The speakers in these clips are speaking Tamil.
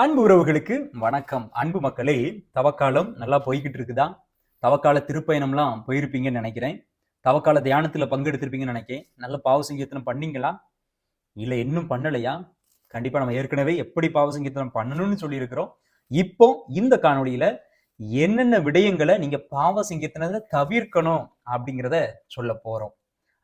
அன்பு உறவுகளுக்கு வணக்கம். அன்பு மக்களே தவக்காலம் நல்லா போய்கிட்டு இருக்குதா? தவக்கால திருப்பயணம்லாம் போயிருப்பீங்கன்னு நினைக்கிறேன். தவக்கால தியானத்தில் பங்கெடுத்திருப்பீங்கன்னு நினைக்கிறேன். நல்ல பாவ சங்கீர்த்தனம் பண்ணீங்களா? இல்லை இன்னும் பண்ணலையா? கண்டிப்பாக நம்ம ஏற்கனவே எப்படி பாவ சங்கீர்த்தனம் பண்ணணும்னு சொல்லியிருக்கிறோம். இப்போ இந்த காணொலியில் என்னென்ன விடயங்களை நீங்கள் பாவ சங்கீர்த்தனத்தை தவிர்க்கணும் அப்படிங்கிறத சொல்ல போகிறோம்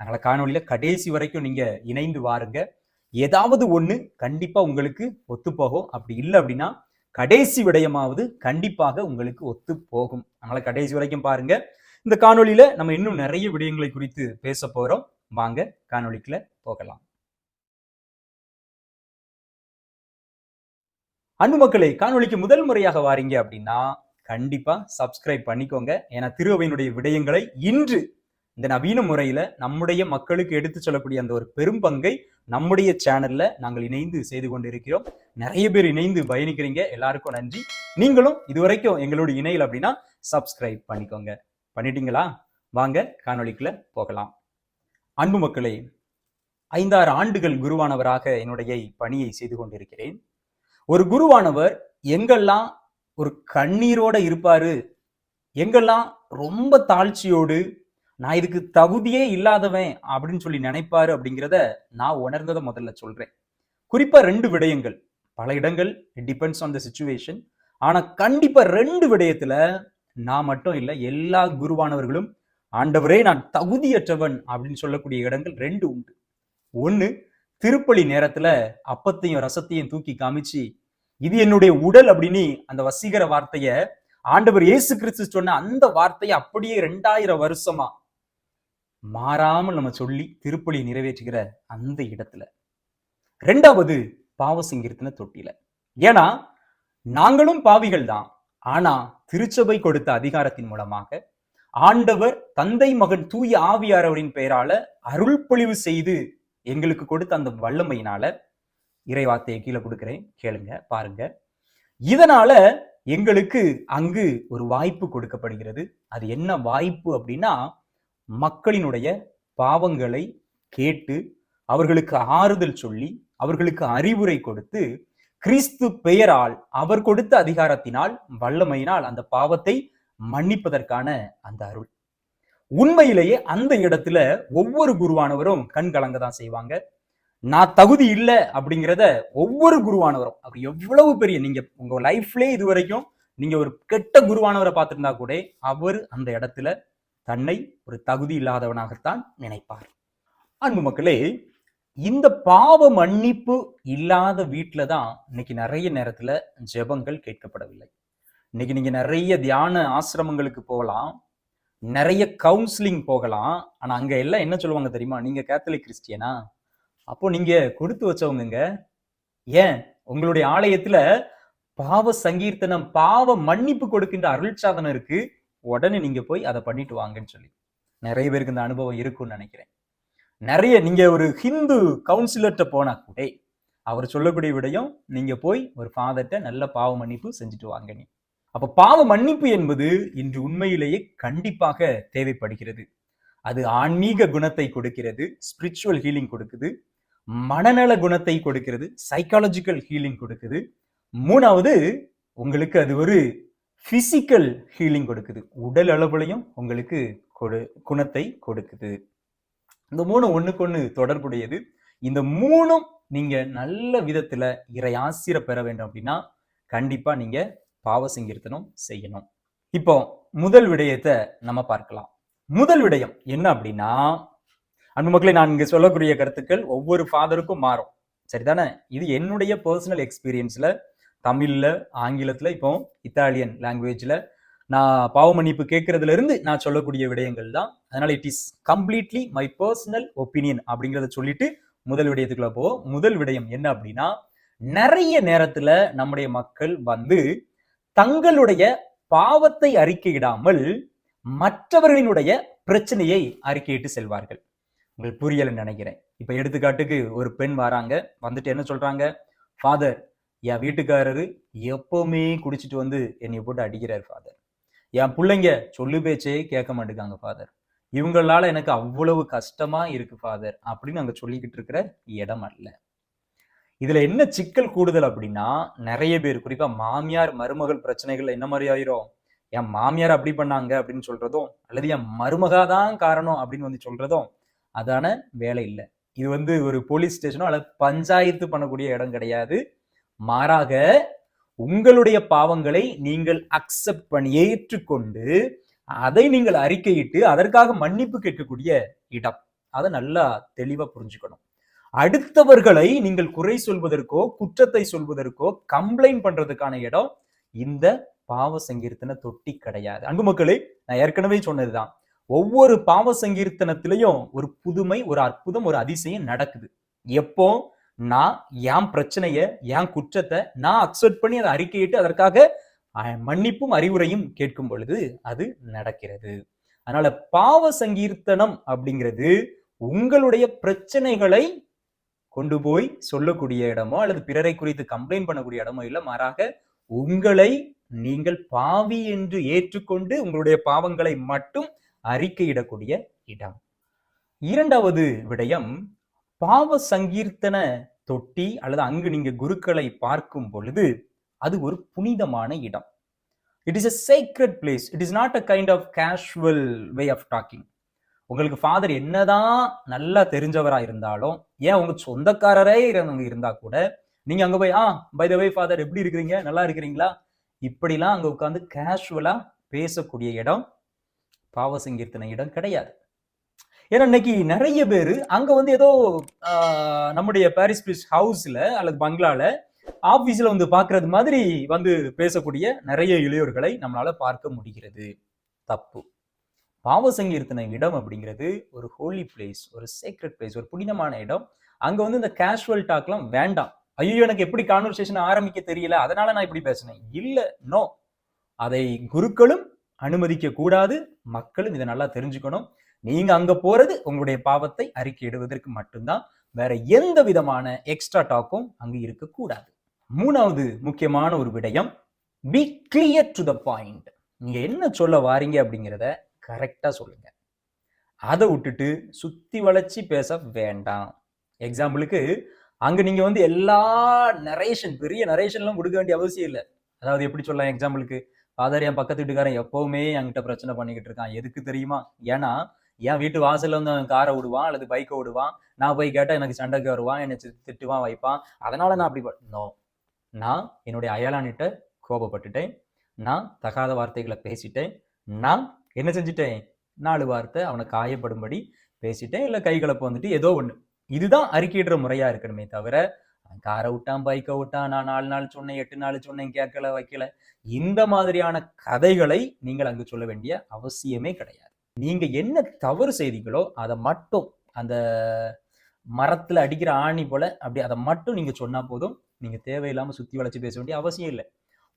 அதனால் காணொலியில் கடைசி வரைக்கும் நீங்கள் இணைந்து வாருங்கள் ஏதாவது ஒண்ணு கண்டிப்பா உங்களுக்கு ஒத்து போகும் அப்படி இல்லை அப்படின்னா கடைசி விடயமாவது கண்டிப்பாக உங்களுக்கு ஒத்து போகும் அதனால கடைசி வரைக்கும் பாருங்க. இந்த காணொலியில நம்ம இன்னும் நிறைய விடயங்களை குறித்து பேச போறோம். வாங்க காணொலிக்குள்ள போகலாம். அன்பு மக்களை காணொலிக்கு முதல் முறையாக வாரீங்க அப்படின்னா கண்டிப்பா சப்ஸ்கிரைப் பண்ணிக்கோங்க. ஏன்னா திருவையினுடைய விடயங்களை இன்று இந்த நவீன முறையில நம்முடைய மக்களுக்கு எடுத்து சொல்லக்கூடிய அந்த ஒரு பெரும் பங்கை நம்முடைய சேனல்ல நாங்கள் இணைந்து செய்து கொண்டிருக்கிறோம். நிறைய பேர் இணைந்து பயணிக்கிறீங்க. எல்லாருக்கும் நன்றி. நீங்களும் இதுவரைக்கும் எங்களோட இணையல் அப்படின்னா சப்ஸ்கிரைப் பண்ணிக்கோங்க. பண்ணிட்டீங்களா? வாங்க காணொளிக்குள்ள போகலாம். அன்பு மக்களே ஐந்தாறு ஆண்டுகள் குருவானவராக என்னுடைய பணியை செய்து கொண்டிருக்கிறேன். ஒரு குருவானவர் எங்கெல்லாம் ஒரு கண்ணீரோட இருப்பாரு எங்கெல்லாம் ரொம்ப தாழ்ச்சியோடு நான் இதுக்கு தகுதியே இல்லாதவன் அப்படின்னு சொல்லி நினைப்பாரு அப்படிங்கிறத நான் உணர்ந்ததை முதல்ல சொல்றேன். குறிப்பா ரெண்டு விடயங்கள். பல இடங்கள் it depends on the situation ஆனா கண்டிப்பா ரெண்டு விடயத்துல நான் மட்டும் இல்லை எல்லா குருவானவர்களும் ஆண்டவரே நான் தகுதியற்றவன் அப்படின்னு சொல்லக்கூடிய இடங்கள் ரெண்டு உண்டு. ஒண்ணு திருப்பலி நேரத்துல அப்பத்தையும் ரசத்தையும் தூக்கி காமிச்சு இது என்னுடைய உடல் அப்படின்னு அந்த வசீகர வார்த்தைய ஆண்டவர் இயேசு கிறிஸ்து சொன்ன அந்த வார்த்தையை அப்படியே ரெண்டாயிரம் வருஷமா மாறாமல் நம்ம சொல்லி திருப்பலி நிறைவேற்றுகிற அந்த இடத்துல. ரெண்டாவது பாவசிங்கிருத்தின தொட்டியில. தொட்டில ஏன்னா நாங்களும் பாவிகள் தான். ஆனா திருச்சபை கொடுத்த அதிகாரத்தின் மூலமாக ஆண்டவர் தந்தை மகன் தூய ஆவியாரவரின் பெயரால அருள் பொழிவு செய்து எங்களுக்கு கொடுத்த அந்த வல்லமையினால இறைவார்த்தையை கீழே கொடுக்கிறேன். கேளுங்க பாருங்க. இதனால எங்களுக்கு அங்கு ஒரு வாய்ப்பு கொடுக்கப்படுகிறது. அது என்ன வாய்ப்பு அப்படின்னா மக்களினுடைய பாவங்களை கேட்டு அவர்களுக்கு ஆறுதல் சொல்லி அவர்களுக்கு அறிவுரை கொடுத்து கிறிஸ்து பெயரால் அவர் கொடுத்த அதிகாரத்தினால் வல்லமையினால் அந்த பாவத்தை மன்னிப்பதற்கான அந்த அருள். உண்மையிலேயே அந்த இடத்துல ஒவ்வொரு குருவானவரும் கண் கலங்க தான் செய்வாங்க. நான் தகுதி இல்லை அப்படிங்கிறத ஒவ்வொரு குருவானவரும் அவர் எவ்வளவு பெரிய நீங்க உங்க லைஃப்லேயே இது வரைக்கும் நீங்க ஒரு கெட்ட குருவானவரை பார்த்திருந்தா கூட அவர் அந்த இடத்துல தன்னை ஒரு தகுதி இல்லாதவனாகத்தான் நினைப்பார். அன்பு மக்களே இந்த பாவ மன்னிப்பு இல்லாத வீட்டில் தான் இன்னைக்கு நிறைய நேரத்தில் ஜெபங்கள் கேட்கப்படவில்லை. இன்னைக்கு நீங்கள் நிறைய தியான ஆசிரமங்களுக்கு போகலாம் நிறைய கவுன்சிலிங் போகலாம் ஆனால் அங்கே எல்லாம் என்ன சொல்லுவாங்க தெரியுமா? நீங்கள் கேத்தலிக் கிறிஸ்டியனா? அப்போ நீங்கள் கொடுத்து வச்சவங்க ஏன்? உங்களுடைய ஆலயத்தில் பாவ சங்கீர்த்தனம் பாவ மன்னிப்பு கொடுக்கின்ற அருள் சாதனம் உடனே நீங்கள் போய் அதை பண்ணிட்டு வாங்கன்னு சொல்லி. நிறைய பேருக்கு இந்த அனுபவம் இருக்கும்னு நினைக்கிறேன். நிறைய நீங்கள் ஒரு ஹிந்து கவுன்சிலர்கிட்ட போனா கூட அவர் சொல்லக்கூடிய விடயம் நீங்கள் போய் ஒரு ஃபாதர்கிட்ட நல்ல பாவ மன்னிப்பு செஞ்சுட்டு வாங்க நீ. அப்போ பாவ மன்னிப்பு என்பது இன்று உண்மையிலேயே கண்டிப்பாக தேவைப்படுகிறது. அது ஆன்மீக குணத்தை கொடுக்கிறது ஸ்பிரிச்சுவல் ஹீலிங் கொடுக்குது மனநல குணத்தை கொடுக்கிறது சைக்காலஜிக்கல் ஹீலிங் கொடுக்குது. மூணாவது உங்களுக்கு அது ஒரு ஃபிசிக்கல் ஹீலிங் கொடுக்குது. உடல் அளவுலையும் உங்களுக்கு கொடு குணத்தை கொடுக்குது. இந்த மூணு ஒன்றுக்கு ஒன்று தொடர்புடையது. இந்த மூணும் நீங்கள் நல்ல விதத்தில் இறை ஆசிர பெற வேண்டும் அப்படின்னா கண்டிப்பாக நீங்கள் பாவ சங்கீர்த்தனம் செய்யணும். இப்போ முதல் விடயத்தை நம்ம பார்க்கலாம். முதல் விடயம் என்ன அப்படின்னா அன்பு மக்களை நான் இங்கே சொல்லக்கூடிய கருத்துக்கள் ஒவ்வொரு ஃபாதருக்கும் மாறும். சரிதானே? இது என்னுடைய பர்சனல் எக்ஸ்பீரியன்ஸில் தமிழில் ஆங்கிலத்தில் இப்போ இத்தாலியன் லாங்குவேஜில் நான் பாவ மன்னிப்பு கேட்கறதுல இருந்து நான் சொல்லக்கூடிய விடயங்கள் தான். அதனால it is completely my personal opinion அப்படிங்கிறத சொல்லிட்டு முதல் விடயத்துக்குள்ள போ முதல் விடயம் என்ன அப்படின்னா நிறைய நேரத்துல நம்முடைய மக்கள் வந்து தங்களுடைய பாவத்தை அறிக்கையிடாமல் மற்றவர்களினுடைய பிரச்சனையை அறிக்கையிட்டு செல்வார்கள். உங்களுக்கு புரியலன்னு நினைக்கிறேன். இப்ப எடுத்துக்காட்டுக்கு ஒரு பெண் வராங்க. வந்துட்டு என்ன சொல்றாங்க? ஃபாதர் என் வீட்டுக்காரரு எப்பவுமே குடிச்சிட்டு வந்து என்னை போட்டு அடிக்கிறார் ஃபாதர் என் பிள்ளைங்க சொல்லு பேச்சே கேட்க மாட்டேங்காங்க ஃபாதர் இவங்களால எனக்கு அவ்வளவு கஷ்டமா இருக்கு ஃபாதர் அப்படின்னு அங்க சொல்லிக்கிட்டு இருக்கிற இடம் அல்ல. இதுல என்ன சிக்கல் கூடுதல் அப்படின்னா நிறைய பேர் குறிப்பா மாமியார் மருமகள் பிரச்சனைகள் என்ன மாதிரி ஆயிரும்? என் மாமியார் அப்படி பண்ணாங்க அப்படின்னு சொல்றதும் அல்லது என் மருமகா தான் காரணம் அப்படின்னு வந்து சொல்றதும் அதான வேலை இல்லை. இது வந்து ஒரு போலீஸ் ஸ்டேஷனோ அல்லது பஞ்சாயத்து பண்ணக்கூடிய இடம் கிடையாது. மாறாக உங்களுடைய பாவங்களை நீங்கள் அக்செப்ட் பண்ணி ஏற்றுக்கொண்டு அதை நீங்கள் அறிக்கையிட்டு அதற்காக மன்னிப்பு கேட்கக்கூடிய இடம். அதை நல்லா தெளிவா புரிஞ்சுக்கணும். அடுத்தவர்களை நீங்கள் குறை சொல்வதற்கோ குற்றத்தை சொல்வதற்கோ கம்ப்ளைண்ட் பண்றதுக்கான இடம் இந்த பாவ சங்கீர்த்தன தொட்டி கிடையாது. அன்பு மக்களே நான் ஏற்கனவே சொன்னதுதான். ஒவ்வொரு பாவ சங்கீர்த்தனத்திலையும் ஒரு புதுமை ஒரு அற்புதம் ஒரு அதிசயம் நடக்குது. எப்போ? நான் என் பிரச்சனைய என் குற்றத்தை நான் அக்செப்ட் பண்ணி அதை அறிக்கையிட்டு அதற்காக மன்னிப்பும் அறிவுரையும் கேட்கும் பொழுது அது நடக்கிறது. அதனால பாவ சங்கீர்த்தனம் அப்படிங்கிறது உங்களுடைய பிரச்சனைகளை கொண்டு போய் சொல்லக்கூடிய இடமோ அல்லது பிறரை குறித்து கம்ப்ளைண்ட் பண்ணக்கூடிய இடமோ இல்லை மாறாக உங்களை நீங்கள் பாவி என்று ஏற்றுக்கொண்டு உங்களுடைய பாவங்களை மட்டும் அறிக்கையிடக்கூடிய இடம். இரண்டாவது விடயம் பாவ சங்கீர்த்தன தொட்டி அல்லது அங்கு நீங்க குருக்களை பார்க்கும் பொழுது அது ஒரு புனிதமான இடம். It is a sacred place it is not a kind of casual way of talking உங்களுக்கு ஃபாதர் என்னதான் நல்லா தெரிஞ்சவரா இருந்தாலும் ஏன் உங்க சொந்தக்காரரே இருந்தவங்க இருந்தா கூட நீங்க அங்க போய் ஆ பை த வே ஃபாதர் எப்படி இருக்கிறீங்க? நல்லா இருக்கிறீங்களா? இப்படிலாம் அங்க உட்காந்து கேஷுவலா பேசக்கூடிய இடம் பாவசங்கீர்த்தன இடம் கிடையாது. ஏன்னா இன்னைக்கு நிறைய பேர் அங்க வந்து ஏதோ ஆஹ், நம்முடைய பாரிஸ் பிரிஸ் ஹவுஸ்ல அல்லது பங்களால ஆபீஸ்ல வந்து பாக்குறது மாதிரி வந்து பேசக்கூடிய நிறைய இளையோர்களை நம்மளால பார்க்க முடிகிறது. தப்பு. பாவசங்கீர்த்தன இடம் அப்படிங்கிறது ஒரு ஹோலி பிளேஸ் ஒரு சேக்ரெட் பிளேஸ் ஒரு புனிதமான இடம். அங்க வந்து இந்த கேஷுவல் டாக்லாம் வேண்டாம். ஐயோ எனக்கு எப்படி கான்வர்சேஷன் ஆரம்பிக்க தெரியல? அதனால நான் இப்படி பேசினேன். இல்ல நோ அதை குருக்களும் அனுமதிக்க கூடாது மக்களும் இதை நல்லா தெரிஞ்சுக்கணும். நீங்க அங்க போறது உங்களுடைய பாவத்தை அறிக்கையிடுவதற்கு மட்டும்தான். வேற எந்த விதமான எக்ஸ்ட்ரா டாக்கும் அங்கு இருக்கக்கூடாது. மூணாவது முக்கியமான ஒரு விடயம் be clear to the point நீங்க என்ன சொல்ல வாரீங்க அப்படிங்கிறத கரெக்டா சொல்லுங்க. அதை விட்டுட்டு சுத்தி வளைச்சி பேச வேண்டாம். எக்ஸாம்பிளுக்கு அங்க நீங்க வந்து எல்லா நரேஷன் பெரிய நரேஷன்லாம் கொடுக்க வேண்டிய அவசியம் இல்லை. அதாவது எப்படி சொல்லலாம் எக்ஸாம்பிளுக்கு ஃபாதர் என் பக்கத்து வீட்டுக்காரன் எப்பவுமே என்கிட்ட பிரச்சனை பண்ணிக்கிட்டு இருக்கான். எதுக்கு தெரியுமா? ஏன்னா என் வீட்டு வாசல்ல வந்து அவன் காரை விடுவான் அல்லது பைக்கை விடுவான் நான் போய் கேட்டால் எனக்கு சண்டைக்கு வருவான் என்னை திட்டுவான் வைப்பான். அதனால நான் அப்படி நோ நான் என்னுடைய அயலானிட்ட கோபப்பட்டுட்டேன். நான் தகாத வார்த்தைகளை பேசிட்டேன். நான் என்ன செஞ்சிட்டேன்? நாலு வார்த்தை அவனை காயப்படும்படி பேசிட்டேன். இல்லை கைகலப்பு வந்துட்டு ஏதோ ஒன்று இதுதான் அறிக்கையிடுற முறையா இருக்கணுமே தவிர காரை விட்டான் பைக்கை விட்டான் நான் நாலு நாள் சொன்னேன் எட்டு நாள் சொன்னேன் கேட்கல வைக்கல. இந்த மாதிரியான கதைகளை நீங்கள் அங்கு சொல்ல வேண்டிய அவசியமே கிடையாது. நீங்க என்ன தவறு செய்தீங்களோ அதை மட்டும் அந்த மரத்துல அடிக்கிற ஆணி போல அப்படி அதை மட்டும் நீங்க சொன்னா போதும். நீங்க தேவையில்லாம சுத்தி வளைச்சு பேச வேண்டிய அவசியம் இல்லை.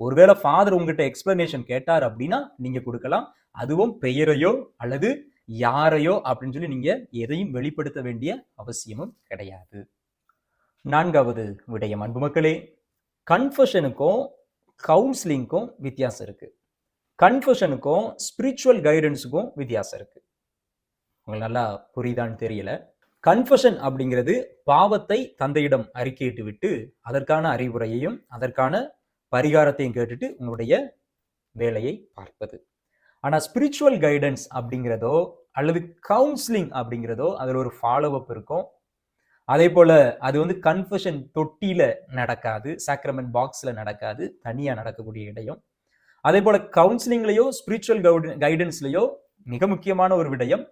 ஒருவேளை ஃபாதர் உங்ககிட்ட எக்ஸ்பிளனேஷன் கேட்டார் அப்படின்னா நீங்க கொடுக்கலாம். அதுவும் பெயரையோ அல்லது யாரையோ அப்படின்னு சொல்லி நீங்க எதையும் வெளிப்படுத்த வேண்டிய அவசியமும் கிடையாது. நான்காவது விடயம். அன்பு மக்களே கன்ஃபஷனுக்கும் கவுன்சிலிங்க்கும் வித்தியாசம் இருக்குது கன்ஃபஷனுக்கும் ஸ்பிரிச்சுவல் கைடன்ஸுக்கும் வித்தியாசம் இருக்கு. உங்களுக்கு நல்லா புரியுதான்னு தெரியல. கன்ஃபஷன் அப்படிங்கிறது பாவத்தை தந்தையிடம் அறிக்கையிட்டு விட்டு அதற்கான அறிவுரையையும் அதற்கான பரிகாரத்தையும் கேட்டுட்டு உங்களுடைய வேலையை பார்ப்பது. ஆனால் ஸ்பிரிச்சுவல் கைடன்ஸ் அப்படிங்கிறதோ அல்லது கவுன்சிலிங் அப்படிங்கிறதோ அதில் ஒரு ஃபாலோ அப் இருக்கும். அதே போல் அது வந்து கன்ஃபஷன் தொட்டியில் நடக்காது சாக்ரமெண்ட் பாக்ஸில் நடக்காது தனியாக நடக்கக்கூடிய இடையும் அதே போல கவுன்சிலிங்லயோ ஸ்பிரிச்சுவல் கைடன்ஸ்லயோ மிக முக்கியமான ஒரு விடயம்.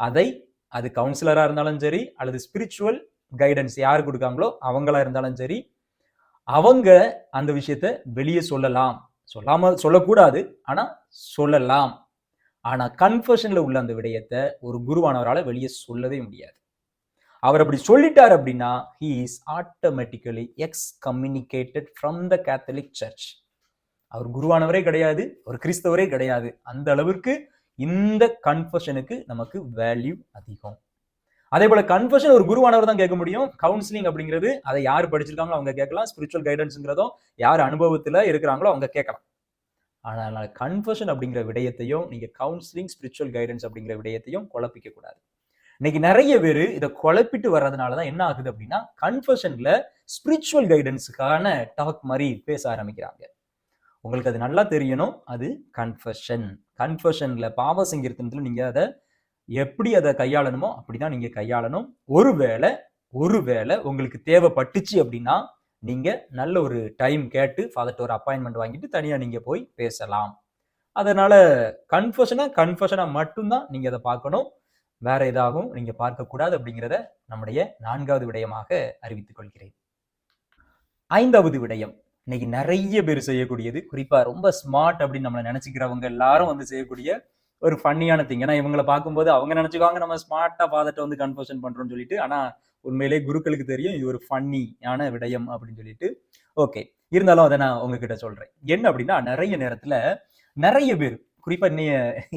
அதை அது கவுன்சிலரா இருந்தாலும் சரி அல்லது ஸ்பிரிச்சுவல் கைடன்ஸ் யார் கொடுக்காங்களோ அவங்களா இருந்தாலும் சரி அவங்க அந்த விஷயத்த வெளியே சொல்லலாம். சொல்லாம சொல்லக்கூடாது ஆனா சொல்லலாம். ஆனா கன்ஃபர்ஷனில் உள்ள அந்த விடயத்தை ஒரு குருவானவரால் வெளியே சொல்லவே முடியாது. அவர் அப்படி சொல்லிட்டார் அப்படின்னா he is automatically excommunicated from the Catholic church அவர் குருவானவரே கிடையாது ஒரு கிறிஸ்தவரே கிடையாது. அந்த அளவிற்கு இந்த கன்ஃபஷனுக்கு நமக்கு வேல்யூ அதிகம். அதே போல கன்ஃபஷன் ஒரு குருவானவர் தான் கேட்க முடியும். கவுன்சிலிங் அப்படிங்கிறது அதை யார் படிச்சிருக்காங்களோ அவங்க கேட்கலாம். ஸ்பிரிச்சுவல் கைடன்ஸ்ங்கிறதும் யார் அனுபவத்துல இருக்கிறாங்களோ அவங்க கேட்கலாம். ஆனால் கன்ஃபஷன் அப்படிங்கிற விடயத்தையும் நீங்க கவுன்சிலிங் ஸ்பிரிச்சுவல் கைடன்ஸ் அப்படிங்கிற விடயத்தையும் குழப்பிக்க கூடாது. இன்னைக்கு நிறைய பேர் இதை குழப்பிட்டு வர்றதுனால தான் என்ன ஆகுது அப்படின்னா கன்ஃபஷன்ல ஸ்பிரிச்சுவல் கைடன்ஸுக்கான டாக் மாதிரி பேச ஆரம்பிக்கிறாங்க. உங்களுக்கு அது நல்லா தெரியணும். அது கன்ஃபஷன் கன்ஃபஷனில் பாவ சங்கீர்த்தனத்தில் நீங்கள் அதை எப்படி அதை கையாளணுமோ அப்படிதான் நீங்கள் கையாளணும். ஒருவேளை ஒருவேளை உங்களுக்கு தேவைப்பட்டுச்சு அப்படின்னா நீங்கள் நல்ல ஒரு டைம் கேட்டு ஃபாதர்ட்ட ஒரு அப்பாயின்மெண்ட் வாங்கிட்டு தனியாக நீங்கள் போய் பேசலாம். அதனால கன்ஃபஷனாக கன்ஃபஷனாக மட்டும்தான் நீங்கள் அதை பார்க்கணும். வேற எதாகவும் நீங்கள் பார்க்கக்கூடாது அப்படிங்கிறத நம்முடைய நான்காவது விடயமாக அறிவித்துக் கொள்கிறேன். ஐந்தாவது விடயம். இன்னைக்கு நிறைய பேர் செய்யக்கூடியது. குறிப்பா ரொம்ப ஸ்மார்ட் அப்படின்னு நம்மளை நினைச்சுக்கிறவங்க எல்லாரும் வந்து செய்யக்கூடிய ஒரு ஃபன்னியான திங் ஏன்னா இவங்களை பார்க்கும்போது அவங்க நினைச்சுக்குவாங்க நம்ம ஸ்மார்ட்டா ஃபாதர்ட்ட வந்து கன்ஃபர்ஷன் பண்றோம்னு சொல்லிட்டு. ஆனா உண்மையிலே குருக்களுக்கு தெரியும் இது ஒரு ஃபன்னியான விடயம் அப்படின்னு சொல்லிட்டு. ஓகே இருந்தாலும் அதை நான் உங்ககிட்ட சொல்றேன். என்ன அப்படின்னா நிறைய நேரத்துல நிறைய பேர் குறிப்பா இன்னைய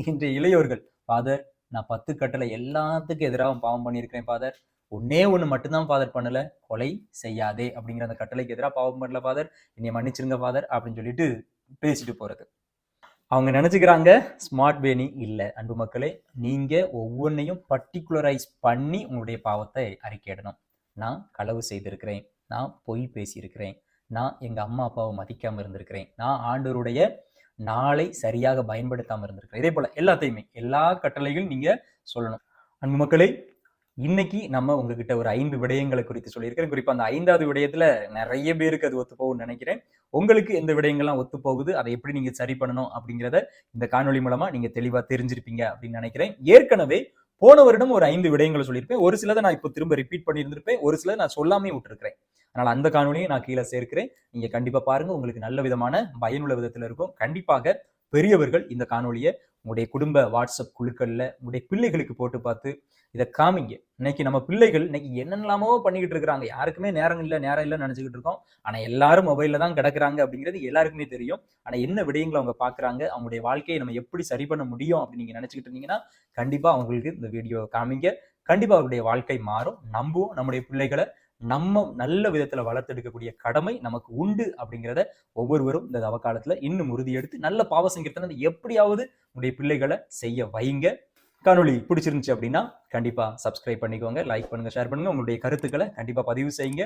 இன்றைய இளையோர்கள் ஃபாதர் நான் பத்து கட்டளை எல்லாத்துக்கும் எதிராக பாவம் பண்ணியிருக்கிறேன் ஃபாதர் ஒன்னே ஒன்று மட்டும்தான் ஃபாதர் பண்ணல கொலை செய்யாதே அப்படிங்கிற அந்த கட்டளைக்கு எதிராக பாவம் பண்ணல ஃபாதர் என்னை மன்னிச்சிருங்க ஃபாதர் அப்படின்னு சொல்லிட்டு பேசிட்டு போறது. அவங்க நினச்சிக்கிறாங்க ஸ்மார்ட் வேணி இல்லை. அன்பு மக்களே நீங்கள் ஒவ்வொன்றையும் பர்டிகுலரைஸ் பண்ணி உங்களுடைய பாவத்தை அறிக்கையிடணும். நான் களவு செய்திருக்கிறேன் நான் பொய் பேசியிருக்கிறேன் நான் எங்கள் அம்மா அப்பாவை மதிக்காமல் இருந்திருக்கிறேன் நான் ஆண்டோருடைய நாளை சரியாக பயன்படுத்தாமல் இருந்திருக்கிறேன். இதே போல் எல்லாத்தையுமே எல்லா கட்டளைகளும் நீங்கள் சொல்லணும். அன்பு மக்களே இன்னைக்கு நம்ம உங்ககிட்ட ஒரு ஐந்து விடயங்களை குறித்து சொல்லியிருக்கிறேன். குறிப்பா அந்த ஐந்தாவது விடயத்துல நிறைய பேருக்கு அது ஒத்து போகும்னு நினைக்கிறேன். உங்களுக்கு எந்த விடயங்கள்லாம் ஒத்து போகுது? அதை எப்படி நீங்க சரி பண்ணணும் அப்படிங்கிறத இந்த காணொலி மூலமா நீங்க தெளிவா தெரிஞ்சிருப்பீங்க அப்படின்னு நினைக்கிறேன். ஏற்கனவே போன வருடம் ஒரு ஐந்து விடயங்களை சொல்லியிருப்பேன். ஒரு சிலதை நான் இப்போ திரும்ப ரிப்பீட் பண்ணியிருந்திருப்பேன். ஒரு சிலதை நான் சொல்லாமே விட்டுருக்கிறேன். அதனால அந்த காணொலியை நான் கீழே சேர்க்கிறேன். நீங்க கண்டிப்பா பாருங்க. உங்களுக்கு நல்ல விதமான பயனுள்ள விதத்துல இருக்கும். கண்டிப்பாக பெரியவர்கள் இந்த காணொலியை உங்களுடைய குடும்ப வாட்ஸ்அப் குழுக்களில் உங்களுடைய பிள்ளைகளுக்கு போட்டு பார்த்து இதை காமிங்க. இன்னைக்கு நம்ம பிள்ளைகள் இன்னைக்கு என்னென்னலாமோ பண்ணிக்கிட்டு இருக்கிறாங்க. யாருக்குமே நேரம் இல்லை நேரம் இல்லைன்னு நினச்சிக்கிட்டு இருக்கோம். ஆனால் எல்லாரும் மொபைலில் தான் கிடக்குறாங்க அப்படிங்கிறது எல்லாருக்குமே தெரியும். ஆனால் என்ன விடயங்களை அவங்க பார்க்குறாங்க அவங்களுடைய வாழ்க்கையை நம்ம எப்படி சரி பண்ண முடியும் அப்படின்னு நீங்கள் நினச்சிக்கிட்டு இருந்தீங்கன்னா கண்டிப்பாக அவங்களுக்கு இந்த வீடியோ காமிங்க. கண்டிப்பாக அவருடைய வாழ்க்கை மாறும். நம்புவோம் நம்முடைய பிள்ளைகளை. நம்ம நல்ல விதத்துல வளர்த்தெடுக்கக்கூடிய கடமை நமக்கு உண்டு அப்படிங்கிறத ஒவ்வொருவரும் இந்த தவக்காலத்துல இன்னும் உறுதியெடுத்து நல்ல பாவ சங்கீர்த்தனை எப்படியாவது உடைய பிள்ளைகளை செய்ய வைங்க. காணொலி பிடிச்சிருந்துச்சு அப்படின்னா கண்டிப்பா சப்ஸ்கிரைப் பண்ணிக்கோங்க லைக் பண்ணுங்க ஷேர் பண்ணுங்க. உங்களுடைய கருத்துக்களை கண்டிப்பா பதிவு செய்யுங்க.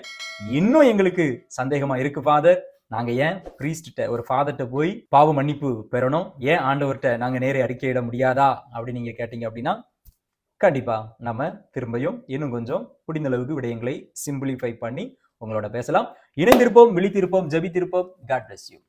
இன்னும் எங்களுக்கு சந்தேகமா இருக்கு ஃபாதர் நாங்க ஏன் பிரீஸ்ட்ட ஒரு ஃபாதர்கிட்ட போய் பாவ மன்னிப்பு பெறணும்? ஏன் ஆண்டவர்கிட்ட நாங்க நேரே அறிக்கையிட முடியாதா? அப்படின்னு நீங்க கேட்டீங்க அப்படின்னா கண்டிப்பா நம்ம திரும்பியும் இன்னும் கொஞ்சம் புடிந்தளவுக்கு விடயங்களை சிம்பிளிஃபை பண்ணி உங்களோட பேசலாம். இணைந்திருப்போம் விழித்திருப்போம் ஜெபித்திருப்போம். God bless you